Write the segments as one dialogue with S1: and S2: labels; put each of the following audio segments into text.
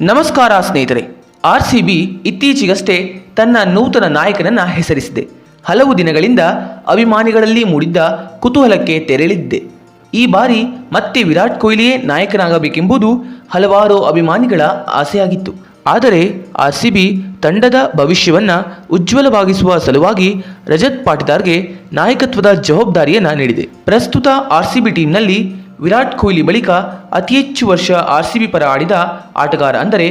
S1: ನಮಸ್ಕಾರ ಸ್ನೇಹಿತರೆ, R C B ಇತ್ತೀಚೆಗಷ್ಟೇ ತನ್ನ ನೂತನ ನಾಯಕನನ್ನ ಹೆಸರಿಸಿದೆ. ಹಲವು ದಿನಗಳಿಂದ ಅಭಿಮಾನಿಗಳಲ್ಲಿ ಮೂಡಿದ್ದ ಕುತೂಹಲಕ್ಕೆ ತೆರಳಿದ್ದೆ. ಈ ಬಾರಿ ಮತ್ತೆ ವಿರಾಟ್ ಕೊಹ್ಲಿಯೇ ನಾಯಕನಾಗಬೇಕೆಂಬುದು ಹಲವಾರು ಅಭಿಮಾನಿಗಳ ಆಸೆಯಾಗಿತ್ತು. ಆದರೆ ಆರ್ ಸಿ ತಂಡದ ಭವಿಷ್ಯವನ್ನ ಉಜ್ವಲವಾಗಿಸುವ ಸಲುವಾಗಿ ರಜತ್ ಪಾಟಿದಾರ್ಗೆ ನಾಯಕತ್ವದ ಜವಾಬ್ದಾರಿಯನ್ನು ನೀಡಿದೆ. ಪ್ರಸ್ತುತ ಆರ್ ಸಿ ಬಿ ಟೀಮ್ನಲ್ಲಿ ವಿರಾಟ್ ಕೊಹ್ಲಿ ಬಳಿಕ ಅತಿ ಹೆಚ್ಚು ವರ್ಷ ಆರ್ ಸಿ ಬಿ ಪರ ಆಡಿದ ಆಟಗಾರ ಅಂದರೆ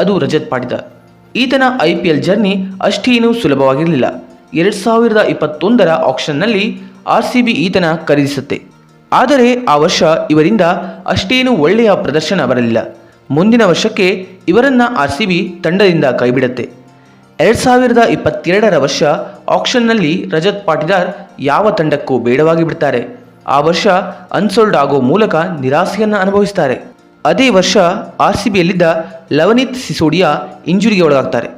S1: ಅದು ರಜತ್ ಪಾಟಿದಾರ್ ಈತನ ಐ ಪಿ ಎಲ್ ಜರ್ನಿ ಅಷ್ಟೇನೂ ಸುಲಭವಾಗಿರಲಿಲ್ಲ. ಎರಡು ಸಾವಿರದ ಇಪ್ಪತ್ತೊಂದರ ಆಕ್ಷನ್ನಲ್ಲಿ ಆರ್ ಸಿ ಬಿ ಈತನ ಖರೀದಿಸುತ್ತೆ. ಆದರೆ ಆ ವರ್ಷ ಇವರಿಂದ ಅಷ್ಟೇನೂ ಒಳ್ಳೆಯ ಪ್ರದರ್ಶನ ಬರಲಿಲ್ಲ. ಮುಂದಿನ ವರ್ಷಕ್ಕೆ ಇವರನ್ನ ಆರ್ ಸಿ ಬಿ ತಂಡದಿಂದ ಕೈಬಿಡುತ್ತೆ. ಎರಡು ಸಾವಿರದ ಇಪ್ಪತ್ತೆರಡರ ವರ್ಷ ಆಕ್ಷನ್ನಲ್ಲಿ ರಜತ್ ಪಾಟಿದಾರ್ ಯಾವ ತಂಡಕ್ಕೂ ಬೇಡವಾಗಿ ಬಿಡ್ತಾರೆ ಆ ವರ್ಷ ಅನ್ಸೋಲ್ಡ್ ಆಗೋ ಮೂಲಕ ನಿರಾಸೆಯನ್ನು ಅನುಭವಿಸುತ್ತಾರೆ ಅದೇ ವರ್ಷ ಆರ್ ಸಿ ಬಿಯಲ್ಲಿದ್ದ ಲವನಿತ್ ಸಿಸೋಡಿಯಾ ಇಂಜುರಿಗೆ ಒಳಗಾಗ್ತಾರೆ.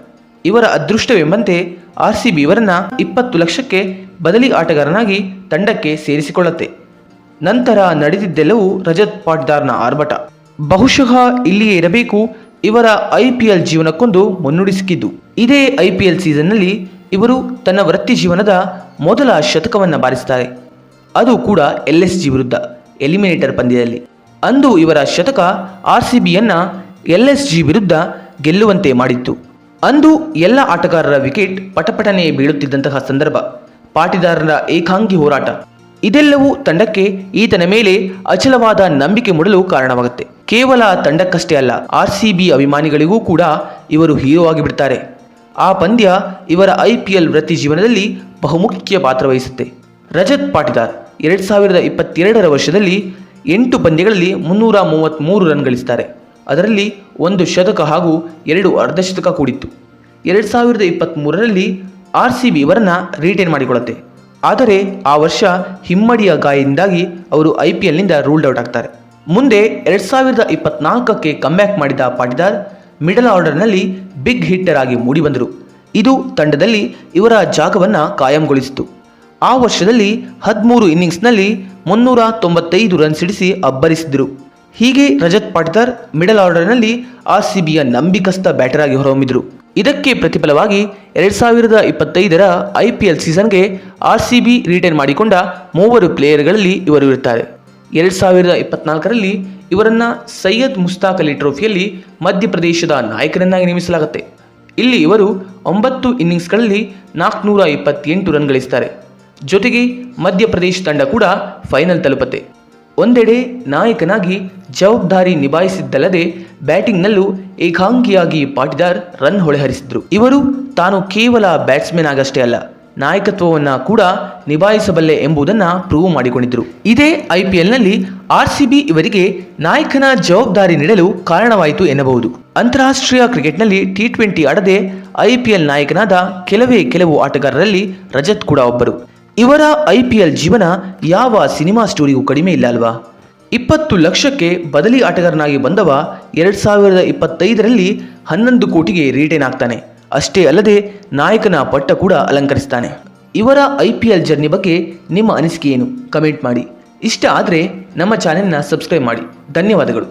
S1: ಇವರ ಅದೃಷ್ಟವೆಂಬಂತೆ ಆರ್ ಸಿ ಬಿ ಇವರನ್ನು ಇಪ್ಪತ್ತು ಲಕ್ಷಕ್ಕೆ ಬದಲಿ ಆಟಗಾರನಾಗಿ ತಂಡಕ್ಕೆ ಸೇರಿಸಿಕೊಳ್ಳುತ್ತೆ. ನಂತರ ನಡೆದಿದ್ದೆಲ್ಲವೂ ರಜತ್ ಪಾಟ್ದಾರ್ನ ಆರ್ಭಟ. ಬಹುಶಃ ಇಲ್ಲಿಯೇ ಇರಬೇಕು ಇವರ ಐ ಪಿ ಎಲ್ ಜೀವನಕ್ಕೊಂದು ಮುನ್ನುಡಿ ಸಿಕ್ಕಿದ್ದು. ಇದೇ ಐ ಪಿ ಎಲ್ ಸೀಸನ್ನಲ್ಲಿ ಇವರು ತನ್ನ ವೃತ್ತಿ ಜೀವನದ ಮೊದಲ ಶತಕವನ್ನು ಬಾರಿಸ್ತಾರೆ. ಅದು ಕೂಡ ಎಲ್ ಎಸ್ ಜಿ ವಿರುದ್ಧ, ಎಲಿಮಿನೇಟರ್ ಪಂದ್ಯದಲ್ಲಿ. ಅಂದು ಇವರ ಶತಕ ಆರ್ ಸಿ ಬಿಯನ್ನು ಎಲ್ ಎಸ್ ಜಿ ವಿರುದ್ಧ ಗೆಲ್ಲುವಂತೆ ಮಾಡಿತ್ತು. ಅಂದು ಎಲ್ಲ ಆಟಗಾರರ ವಿಕೆಟ್ ಪಟಪಟನೆ ಬೀಳುತ್ತಿದ್ದಂತಹ ಸಂದರ್ಭ, ಪಾಟಿದಾರರ ಏಕಾಂಗಿ ಹೋರಾಟ. ಇದೆಲ್ಲವೂ ತಂಡಕ್ಕೆ ಈತನ ಮೇಲೆ ಅಚಲವಾದ ನಂಬಿಕೆ ಮೂಡಲು ಕಾರಣವಾಗುತ್ತೆ. ಕೇವಲ ತಂಡಕ್ಕಷ್ಟೇ ಅಲ್ಲ, ಆರ್ ಸಿ ಬಿ ಅಭಿಮಾನಿಗಳಿಗೂ ಕೂಡ ಇವರು ಹೀರೋ ಆಗಿಬಿಡ್ತಾರೆ. ಆ ಪಂದ್ಯ ಇವರ ಐ ಪಿ ಎಲ್ ವೃತ್ತಿ ಜೀವನದಲ್ಲಿ ಬಹುಮುಖ್ಯ ಪಾತ್ರ ವಹಿಸುತ್ತೆ. ರಜತ್ ಪಾಟಿದಾರ್. ಎರಡು ಸಾವಿರದ ಇಪ್ಪತ್ತೆರಡರ ವರ್ಷದಲ್ಲಿ ಎಂಟು ಪಂದ್ಯಗಳಲ್ಲಿ ಮುನ್ನೂರ ಮೂವತ್ತ್ಮೂರು ರನ್ ಗಳಿಸ್ತಾರೆ ಅದರಲ್ಲಿ ಒಂದು ಶತಕ ಹಾಗೂ ಎರಡು ಅರ್ಧಶತಕ ಕೂಡಿತ್ತು. ಎರಡು ಸಾವಿರದ ಇಪ್ಪತ್ತ್ಮೂರರಲ್ಲಿ ಆರ್ ಸಿ ಬಿ ಇವರನ್ನು ರಿಟೈನ್ ಮಾಡಿಕೊಳ್ಳುತ್ತೆ. ಆದರೆ ಆ ವರ್ಷ ಹಿಮ್ಮಡಿಯ ಗಾಯದಿಂದಾಗಿ ಅವರು ಐ ಪಿ ಎಲ್ನಿಂದ ರೂಲ್ಡ್ ಔಟ್ ಆಗ್ತಾರೆ. ಮುಂದೆ ಎರಡು ಸಾವಿರದ ಇಪ್ಪತ್ನಾಲ್ಕಕ್ಕೆ ಕಮ್ಬ್ಯಾಕ್ ಮಾಡಿದ ಪಾಟಿದಾರ್ ಮಿಡಲ್ ಆರ್ಡರ್ನಲ್ಲಿ ಬಿಗ್ ಹಿಟ್ಟರ್ ಆಗಿ ಮೂಡಿಬಂದರು. ಇದು ತಂಡದಲ್ಲಿ ಇವರ ಜಾಗವನ್ನು ಕಾಯಂಗೊಳಿಸಿತು. ಆ ವರ್ಷದಲ್ಲಿ ಹದಿಮೂರು ಇನ್ನಿಂಗ್ಸ್ನಲ್ಲಿ ಮುನ್ನೂರ ತೊಂಬತ್ತೈದು ರನ್ ಸಿಡಿಸಿ ಅಬ್ಬರಿಸಿದರು. ಹೀಗೆ ರಜತ್ ಪಾಟಿದಾರ್ ಮಿಡಲ್ ಆರ್ಡರ್ನಲ್ಲಿ ಆರ್ ಸಿ ಬಿಯ ನಂಬಿಕಸ್ಥ ಬ್ಯಾಟರ್ ಆಗಿ ಹೊರಹೊಮ್ಮಿದರು. ಇದಕ್ಕೆ ಪ್ರತಿಫಲವಾಗಿ ಎರಡು ಸಾವಿರದ ಇಪ್ಪತ್ತೈದರ ಐ ಪಿ ಎಲ್ ಸೀಸನ್ಗೆ ಆರ್ ಸಿ ಬಿ ರಿಟೈನ್ ಮಾಡಿಕೊಂಡ ಮೂವರು ಪ್ಲೇಯರ್ಗಳಲ್ಲಿ ಇವರು ಇರುತ್ತಾರೆ. ಎರಡು ಸಾವಿರದ ಇಪ್ಪತ್ನಾಲ್ಕರಲ್ಲಿ ಇವರನ್ನು ಸೈಯದ್ ಮುಸ್ತಾಕ್ ಅಲಿ ಟ್ರೋಫಿಯಲ್ಲಿ ಮಧ್ಯಪ್ರದೇಶದ ನಾಯಕರನ್ನಾಗಿ ನೇಮಿಸಲಾಗುತ್ತೆ. ಇಲ್ಲಿ ಇವರು ಒಂಬತ್ತು ಇನ್ನಿಂಗ್ಸ್ಗಳಲ್ಲಿ ನಾಲ್ಕುನೂರ ಇಪ್ಪತ್ತೆಂಟು ರನ್ ಗಳಿಸ್ತಾರೆ. ಜೊತೆಗೆ ಮಧ್ಯಪ್ರದೇಶ ತಂಡ ಕೂಡ ಫೈನಲ್ ತಲುಪತ್ತೆ. ಒಂದೆಡೆ ನಾಯಕನಾಗಿ ಜವಾಬ್ದಾರಿ ನಿಭಾಯಿಸಿದ್ದಲ್ಲದೆ ಬ್ಯಾಟಿಂಗ್ನಲ್ಲೂ ಏಕಾಂಗಿಯಾಗಿ ಪಾಟಿದಾರ್ ರನ್ ಹೊಳೆಹರಿಸಿದ್ರು. ಇವರು ತಾನು ಕೇವಲ ಬ್ಯಾಟ್ಸ್ಮನ್ ಆಗಷ್ಟೇ ಅಲ್ಲ, ನಾಯಕತ್ವವನ್ನು ಕೂಡ ನಿಭಾಯಿಸಬಲ್ಲೆ ಎಂಬುದನ್ನು ಪ್ರೂವ್ ಮಾಡಿಕೊಂಡಿದ್ದರು ಇದೇ ಐ ಪಿ ಎಲ್ನಲ್ಲಿ ಆರ್ ಸಿ ಬಿ ಇವರಿಗೆ ನಾಯಕನ ಜವಾಬ್ದಾರಿ ನೀಡಲು ಕಾರಣವಾಯಿತು ಎನ್ನಬಹುದು. ಅಂತಾರಾಷ್ಟ್ರೀಯ ಕ್ರಿಕೆಟ್ನಲ್ಲಿ ಟಿ ಟ್ವೆಂಟಿ ಆಡದೆ ಐ ಪಿ ಎಲ್ ನಾಯಕನಾದ ಕೆಲವೇ ಕೆಲವು ಆಟಗಾರರಲ್ಲಿ ರಜತ್ ಕೂಡ ಒಬ್ಬರು. ಇವರ ಐ ಪಿ ಎಲ್ ಜೀವನ ಯಾವ ಸಿನಿಮಾ ಸ್ಟೋರಿಗೂ ಕಡಿಮೆ ಇಲ್ಲ ಅಲ್ವಾ? ಇಪ್ಪತ್ತು ಲಕ್ಷಕ್ಕೆ ಬದಲಿ ಆಟಗಾರನಾಗಿ ಬಂದವ ಎರಡು ಸಾವಿರದ ಇಪ್ಪತ್ತೈದರಲ್ಲಿ ಹನ್ನೊಂದು ಕೋಟಿಗೆ ರಿಟೈನ್ ಆಗ್ತಾನೆ. ಅಷ್ಟೇ ಅಲ್ಲದೆ ನಾಯಕನ ಪಟ್ಟ ಕೂಡ ಅಲಂಕರಿಸ್ತಾನೆ. ಇವರ ಐ ಪಿ ಎಲ್ ಜರ್ನಿ ಬಗ್ಗೆ ನಿಮ್ಮ ಅನಿಸಿಕೆ ಏನು? ಕಮೆಂಟ್ ಮಾಡಿ. ಇಷ್ಟ ಆದರೆ ನಮ್ಮ ಚಾನೆಲ್ನ ಸಬ್ಸ್ಕ್ರೈಬ್ ಮಾಡಿ. ಧನ್ಯವಾದಗಳು.